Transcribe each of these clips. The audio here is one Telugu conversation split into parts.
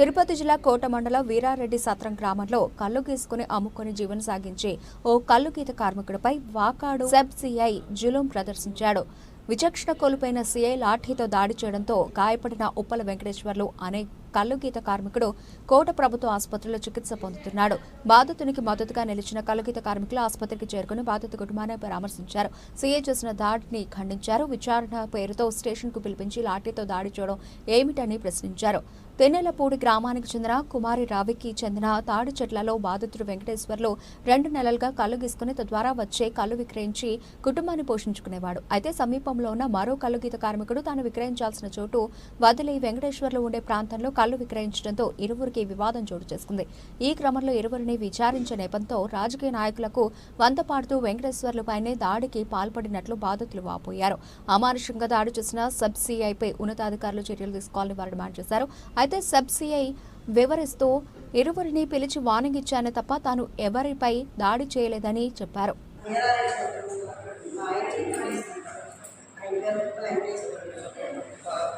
తిరుపతి జిల్లా కోట మండలం వీరారెడ్డి సత్రం గ్రామంలో కల్లు గీసుకుని అమ్ముకొని జీవనం సాగించే ఓ కల్లు గీత కార్మికుడిపై వాకాడు సబ్ సిఐ జులుం ప్రదర్శించాడు. విచక్షణ కోల్పోయిన సిఐ లాఠీతో దాడి చేయడంతో గాయపడిన ఉప్పల వెంకటేశ్వర్లు అనే కల్లు గీత కార్మికుడు కోట ప్రభుత్వ ఆసుపత్రిలో చికిత్స పొందుతున్నాడు. బాధితునికి మద్దతుగా నిలిచిన కల్లుగీత కార్మికులు ఆసుపత్రికి చేరుకుని బాధిత కుటుంబాన్ని పరామర్శించారు. సీఏ చేసిన దాడిని ఖండించారు. విచారణ పేరుతో స్టేషన్కు పిలిపించి లాఠీతో దాడి చేయడం ఏమిటని ప్రశ్నించారు. తెన్నెలపూడి గ్రామానికి చెందిన కుమారి రావికి చెందిన తాడి చెట్లలో బాధితుడు వెంకటేశ్వర్లు రెండు నెలలుగా కళ్ళు గీసుకుని తద్వారా వచ్చే కళ్ళు విక్రయించి కుటుంబాన్ని పోషించుకునేవాడు. అయితే సమీపంలో ఉన్న మరో కళ్ళుగీత కార్మికుడు తాను విక్రయించాల్సిన చోటు వదిలి వెంకటేశ్వర్లు ఉండే ప్రాంతంలో కళ్ళు విక్రయించడంతో ఇరువురికి వివాదం చోటు చేసుకుంది ఈ క్రమంలో ఇరువురిని విచారించే నేపథ్యంతో రాజకీయ నాయకులకు వంత పాడుతూ వెంకటేశ్వర్లపైనే దాడికి పాల్పడినట్లు బాధితులు వాపోయారు అమానుషంగా దాడి చేసిన సబ్ సిఐపై ఉన్నతాధికారులు చర్యలు తీసుకోవాలని వారు డిమాండ్ చేశారు అయితే సబ్ సిఐ వివరిస్తూ ఇరువురిని పిలిచి వార్నింగ్ ఇచ్చానే తప్ప తాను ఎవరిపై దాడి చేయలేదని చెప్పారు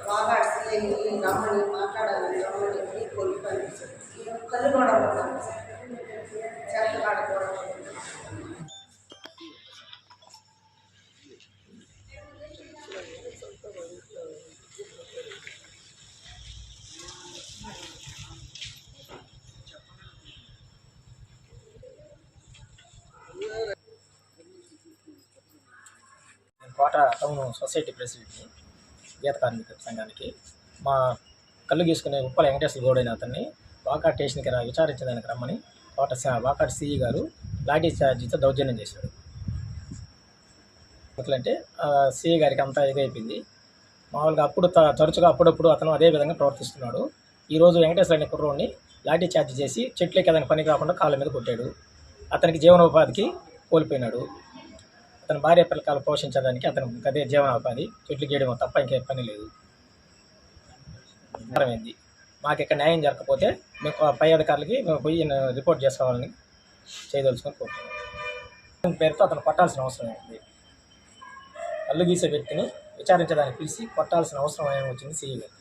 బాగా కళ్ళు కూడా నేను కోట టౌన్ సొసైటీ ప్రెసిడెంట్ని గీత కార్మిక సంఘానికి. మా కళ్ళు గీసుకునే ఉప్పల వెంకటేశ్వర గౌడైన అయిన అతన్ని వాకాట్ స్టేషన్కి రా విచారించడానికి రమ్మని కోట వాకాట్ సిఈ గారు లాఠీ ఛార్జీతో దౌర్జన్యం చేశాడు ఎందుకంటే సిఈ గారికి అంతా ఇదైపోయింది. మామూలుగా అప్పుడు త- తరచుగా అప్పుడప్పుడు అతను అదే విధంగా ప్రవర్తిస్తున్నాడు. ఈరోజు వెంకటేశ్వర అనే కుర్రోడిని లాఠీ ఛార్జ్ చేసి చెట్లకి అతనికి పని కాకుండా కాళ్ళ మీద కొట్టాడు. అతనికి జీవనోపాధికి కోల్పోయినాడు. అతని భార్య పిల్లకాలు పోషించడానికి అతను అదే జీవనోపాధి. చెట్లు గీయడం తప్ప ఇంకే పని లేదు. అర్థమైంది? మాకు ఇక్కడ న్యాయం జరగకపోతే మేము పై అధికారులకి మేము పోయి రిపోర్ట్ చేసుకోవాలని చేయదలుచుకొని కోరుతున్నాం. పేరుతో అతను కొట్టాల్సిన అవసరం ఉంది కళ్ళు గీసే వ్యక్తిని విచారించడానికి పిలిచి కొట్టాల్సిన అవసరం ఏమి వచ్చింది సీఈ గారికి?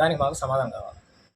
దానికి మాకు సమాధానం కావాలి.